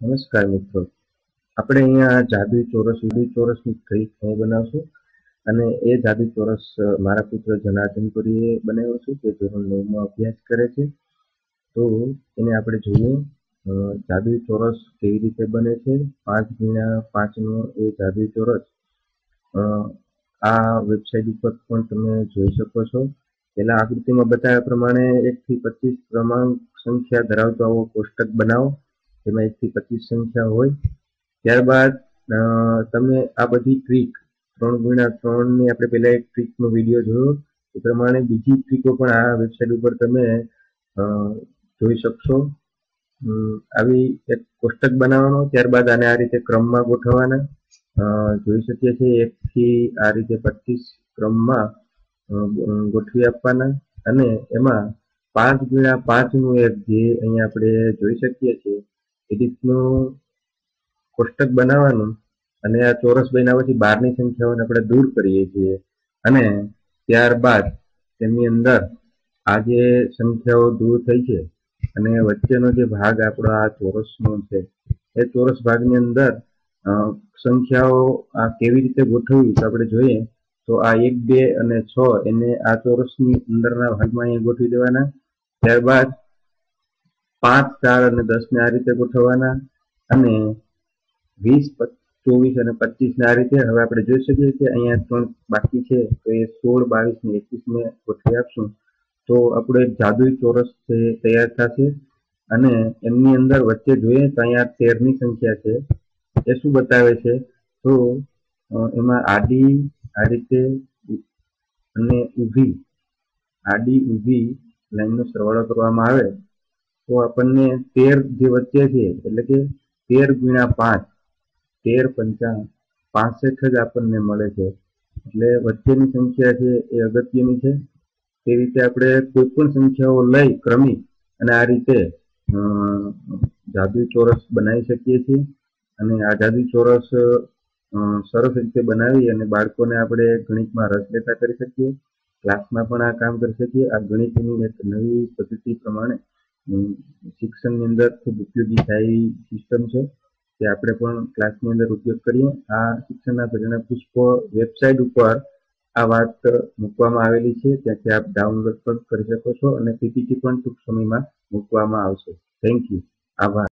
નમસ્કાર મિત્રો. આપણે અહીંયા જાદુ ચોરસ ઉડી ચોરસની કઈ બનાવશું? અને એ જાદુ ચોરસ મારા પુત્ર જનાર્દનપુરીએ બનાવ્યો છે તે ધોરણ નવમાં અભ્યાસ કરે છે. તો એને આપણે જોઈએ જાદુઈ ચોરસ કેવી રીતે બને છે? પાંચ ગુણ્યા પાંચનો એ જાદુ ચોરસ. આ વેબસાઇટ ઉપર પણ તમે જોઈ શકો છો. પહેલા આકૃતિમાં બતાવ્યા પ્રમાણે એકથી પચીસ ક્રમાંક સંખ્યા ધરાવતો આવો કોષ્ટક બનાવો. જેમાં એકથી પચીસ સંખ્યા હોય. ત્યારબાદ તમે આ બધી ટ્રીક ત્રણ ગુણ્યા ત્રણની આપણે પહેલાં એક ટ્રીકનો વીડિયો જોયો. એ પ્રમાણે બીજી ટ્રીકો પણ આ વેબસાઇટ ઉપર તમે જોઈ શકશો. આવી એક કોષ્ટક બનાવવાનો, ત્યારબાદ આને આ રીતે ક્રમમાં ગોઠવવાના. જોઈ શકીએ છીએ એકથી આ રીતે પચીસ ક્રમમાં ગોઠવી આપવાના. અને એમાં પાંચ ગુણ્યા પાંચનું એક જે અહીંયા આપણે જોઈ શકીએ છીએ એ રીતનું કોષ્ટક બનાવવાનું અને આ ચોરસ બન્યા પછી બારની સંખ્યાઓને આપણે દૂર કરીએ છીએ. અને ત્યારબાદ તેની અંદર આ જે સંખ્યાઓ દૂર થઈ છે અને વચ્ચેનો જે ભાગ આપણો આ ચોરસનો છે, એ ચોરસ ભાગની અંદર સંખ્યાઓ આ કેવી રીતે ગોઠવવી તો આપણે જોઈએ, તો આ એક, બે અને છ એને આ ચોરસની અંદરના ભાગમાં અહીંયા ગોઠવી દેવાના. ત્યારબાદ પાંચ ચાર અને દસને આ રીતે ગોઠવવાના અને વીસ ચોવીસ અને પચીસને આ રીતે હવે આપણે જોઈ શકીએ કે અહીંયા ત્રણ બાકી છે, તો એ સોળ, બાવીસ ને એકવીસને ગોઠવી આપશું. તો આપણો એક જાદુઈ ચોરસ છે, તૈયાર થશે. અને એમની અંદર વચ્ચે જોઈએ તો અહીંયા તેરની સંખ્યા છે. એ શું બતાવે છે? તો એમાં આડી આ રીતે અને ઊભી, આડી ઊભી લાઈનનો સરવાળો કરવામાં આવે. તો આપણને તેર જે વચ્ચે છે, એટલે કે તેર ગુણ્યા પાંચ, તેર પંચા પાસઠ જ આપણને મળે છે. એટલે વચ્ચેની સંખ્યા છે એ અગત્યની છે. તે રીતે આપણે કોઈ પણ સંખ્યાઓ લઈ ક્રમિક અને આ રીતે જાદુ ચોરસ બનાવી શકીએ છીએ. અને આ જાદુ ચોરસ સરસ રીતે બનાવી અને બાળકોને આપણે ગણિતમાં રસ લેતા કરી શકીએ. ક્લાસમાં પણ આ કામ કરી શકીએ. આ ગણિતની એક નવી પદ્ધતિ પ્રમાણે શિક્ષણની અંદર ખૂબ ઉપયોગી થાય એવી સિસ્ટમ છે તે આપણે પણ ક્લાસની અંદર ઉપયોગ કરીએ. આ શિક્ષણના પરિણામ પુષ્પ વેબસાઇટ ઉપર આ વાત મૂકવામાં આવેલી છે. ત્યાંથી આપ ડાઉનલોડ પણ કરી શકો છો અને પીપીટી પણ ટૂંક સમયમાં મૂકવામાં આવશે. થેન્ક યુ આભાર.